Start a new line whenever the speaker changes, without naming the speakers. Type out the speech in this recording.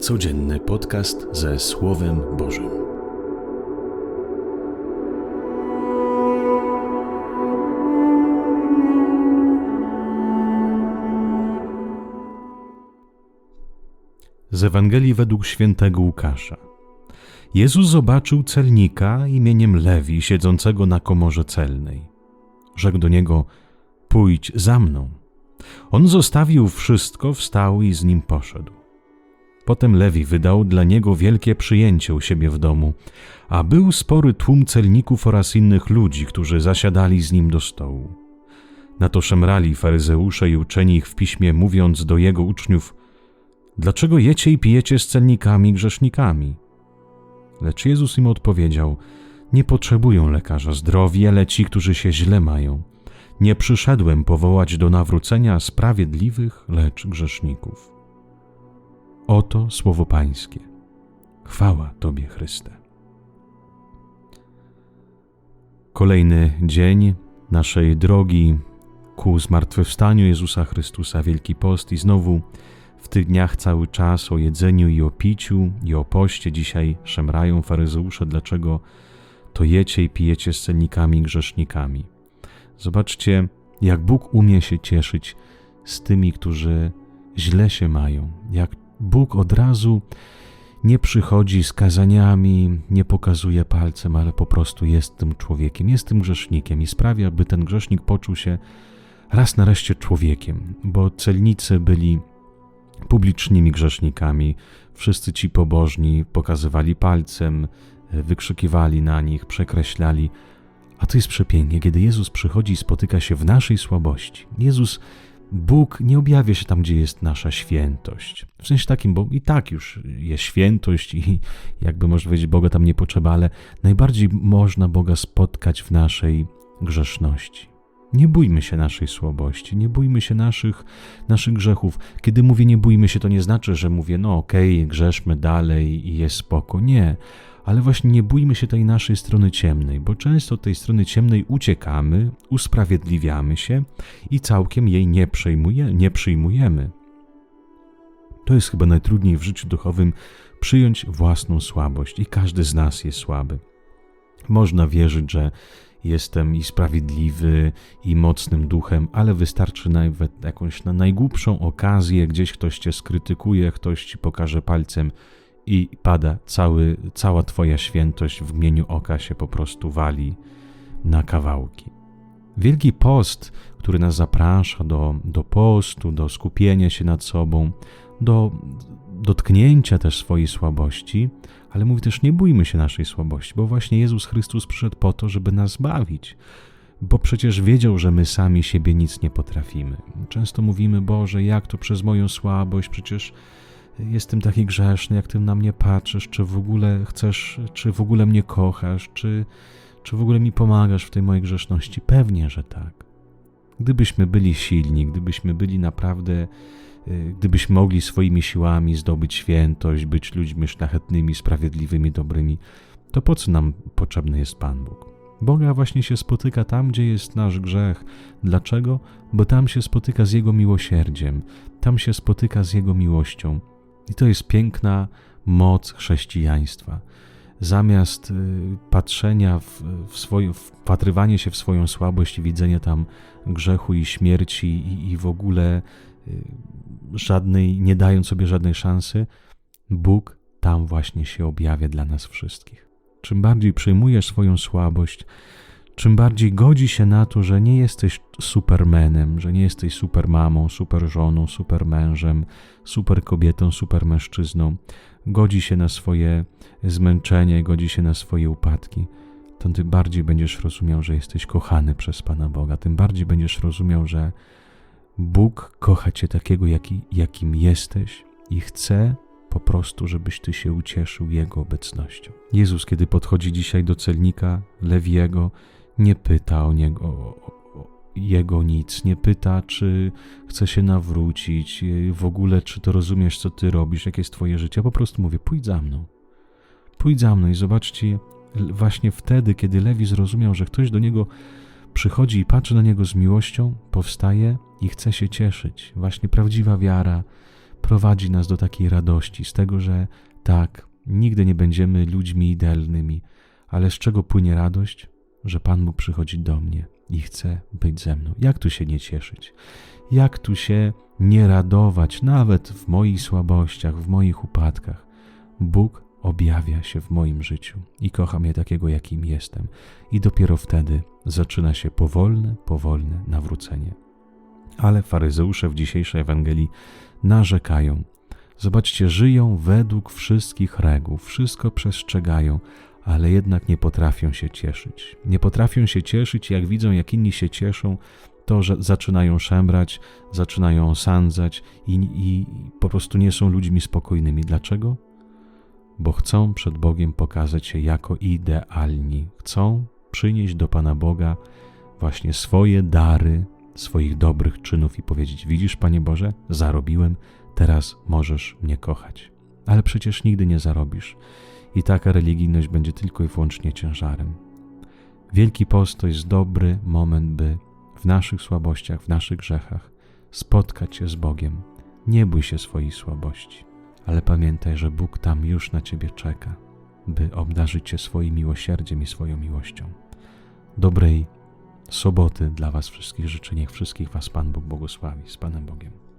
Codzienny podcast ze Słowem Bożym. Z Ewangelii według świętego Łukasza. Jezus zobaczył celnika imieniem Lewi siedzącego na komorze celnej. Rzekł do niego: Pójdź za mną. On zostawił wszystko, wstał i z nim poszedł. Potem Lewi wydał dla niego wielkie przyjęcie u siebie w domu, a był spory tłum celników oraz innych ludzi, którzy zasiadali z nim do stołu. Na to szemrali faryzeusze i uczeni ich w piśmie, mówiąc do jego uczniów: Dlaczego jecie i pijecie z celnikami i grzesznikami? Lecz Jezus im odpowiedział: Nie potrzebują lekarza zdrowi, ale ci, którzy się źle mają. Nie przyszedłem powołać do nawrócenia sprawiedliwych, lecz grzeszników. Oto słowo Pańskie. Chwała Tobie, Chryste. Kolejny dzień naszej drogi ku zmartwychwstaniu Jezusa Chrystusa, Wielki Post i znowu w tych dniach cały czas o jedzeniu i o piciu i o poście. Dzisiaj szemrają faryzeusze, dlaczego to jecie i pijecie z celnikami i grzesznikami. Zobaczcie, jak Bóg umie się cieszyć z tymi, którzy źle się mają, jak Bóg od razu nie przychodzi z kazaniami, nie pokazuje palcem, ale po prostu jest tym człowiekiem, jest tym grzesznikiem i sprawia, by ten grzesznik poczuł się raz nareszcie człowiekiem, bo celnicy byli publicznymi grzesznikami. Wszyscy ci pobożni pokazywali palcem, wykrzykiwali na nich, przekreślali. A to jest przepięknie, kiedy Jezus przychodzi i spotyka się w naszej słabości. Jezus Bóg nie objawia się tam, gdzie jest nasza świętość. W sensie takim, bo i tak już jest świętość i jakby można powiedzieć, Boga tam nie potrzeba, ale najbardziej można Boga spotkać w naszej grzeszności. Nie bójmy się naszej słabości, nie bójmy się naszych, naszych grzechów. Kiedy mówię nie bójmy się, to nie znaczy, że mówię, no okej, okay, grzeszmy dalej i jest spoko. Nie, ale właśnie nie bójmy się tej naszej strony ciemnej, bo często tej strony ciemnej uciekamy, usprawiedliwiamy się i całkiem jej nie, przejmuje, nie przyjmujemy. To jest chyba najtrudniej w życiu duchowym przyjąć własną słabość i każdy z nas jest słaby. Można wierzyć, że jestem i sprawiedliwy, i mocnym duchem, ale wystarczy nawet jakąś na najgłupszą okazję, gdzieś ktoś cię skrytykuje, ktoś ci pokaże palcem i pada cały, cała Twoja świętość w mieniu oka się po prostu wali na kawałki. Wielki post, który nas zaprasza do, do postu, do skupienia się nad sobą, do dotknięcia też swojej słabości, ale mówi też: nie bójmy się naszej słabości, bo właśnie Jezus Chrystus przyszedł po to, żeby nas bawić, bo przecież wiedział, że my sami siebie nic nie potrafimy. Często mówimy: Boże, jak to przez moją słabość, przecież jestem taki grzeszny, jak ty na mnie patrzysz, czy w ogóle chcesz, czy w ogóle mnie kochasz, czy, czy w ogóle mi pomagasz w tej mojej grzeszności? Pewnie, że tak. Gdybyśmy byli silni, gdybyśmy byli naprawdę, y, gdybyśmy mogli swoimi siłami zdobyć świętość, być ludźmi szlachetnymi, sprawiedliwymi, dobrymi, to po co nam potrzebny jest Pan Bóg? Boga właśnie się spotyka tam, gdzie jest nasz grzech. Dlaczego? Bo tam się spotyka z Jego miłosierdziem, tam się spotyka z Jego miłością. I to jest piękna moc chrześcijaństwa. Zamiast y, patrzenia w, w swoje, wpatrywanie się w swoją słabość i widzenia tam grzechu i śmierci i, i w ogóle y, żadnej, nie dając sobie żadnej szansy, Bóg tam właśnie się objawia dla nas wszystkich. Czym bardziej przyjmujesz swoją słabość, czym bardziej godzi się na to, że nie jesteś supermenem, że nie jesteś supermamą, superżoną, supermężem, superkobietą, supermężczyzną, godzi się na swoje zmęczenie, godzi się na swoje upadki, to tym bardziej będziesz rozumiał, że jesteś kochany przez Pana Boga, tym bardziej będziesz rozumiał, że Bóg kocha Cię takiego, jaki, jakim jesteś i chce po prostu, żebyś Ty się ucieszył Jego obecnością. Jezus, kiedy podchodzi dzisiaj do celnika Lewiego, nie pyta o niego, o, jego nic, nie pyta, czy chce się nawrócić, w ogóle, czy to rozumiesz, co ty robisz, jakie jest twoje życie. Ja po prostu mówię, pójdź za mną. Pójdź za mną i zobaczcie, właśnie wtedy, kiedy Lewi zrozumiał, że ktoś do niego przychodzi i patrzy na niego z miłością, powstaje i chce się cieszyć. Właśnie prawdziwa wiara, prowadzi nas do takiej radości, z tego, że tak, nigdy nie będziemy ludźmi idealnymi, ale z czego płynie radość? Że Pan Bóg przychodzi do mnie i chce być ze mną. Jak tu się nie cieszyć? Jak tu się nie radować, nawet w moich słabościach, w moich upadkach? Bóg objawia się w moim życiu i kocha mnie takiego, jakim jestem. I dopiero wtedy zaczyna się powolne, powolne nawrócenie. Ale faryzeusze w dzisiejszej Ewangelii narzekają. Zobaczcie, żyją według wszystkich reguł, wszystko przestrzegają, ale jednak nie potrafią się cieszyć. Nie potrafią się cieszyć, jak widzą, jak inni się cieszą, to, że zaczynają szemrać, zaczynają osądzać i, i po prostu nie są ludźmi spokojnymi. Dlaczego? Bo chcą przed Bogiem pokazać się jako idealni. Chcą przynieść do Pana Boga właśnie swoje dary, swoich dobrych czynów i powiedzieć: Widzisz, Panie Boże, zarobiłem, teraz możesz mnie kochać. Ale przecież nigdy nie zarobisz. I taka religijność będzie tylko i wyłącznie ciężarem. Wielki Post to jest dobry moment, by w naszych słabościach, w naszych grzechach spotkać się z Bogiem. Nie bój się swojej słabości, ale pamiętaj, że Bóg tam już na ciebie czeka, by obdarzyć cię swoim miłosierdziem i swoją miłością. Dobrej soboty dla Was wszystkich życzę. Niech wszystkich Was Pan Bóg błogosławi. Z Panem Bogiem.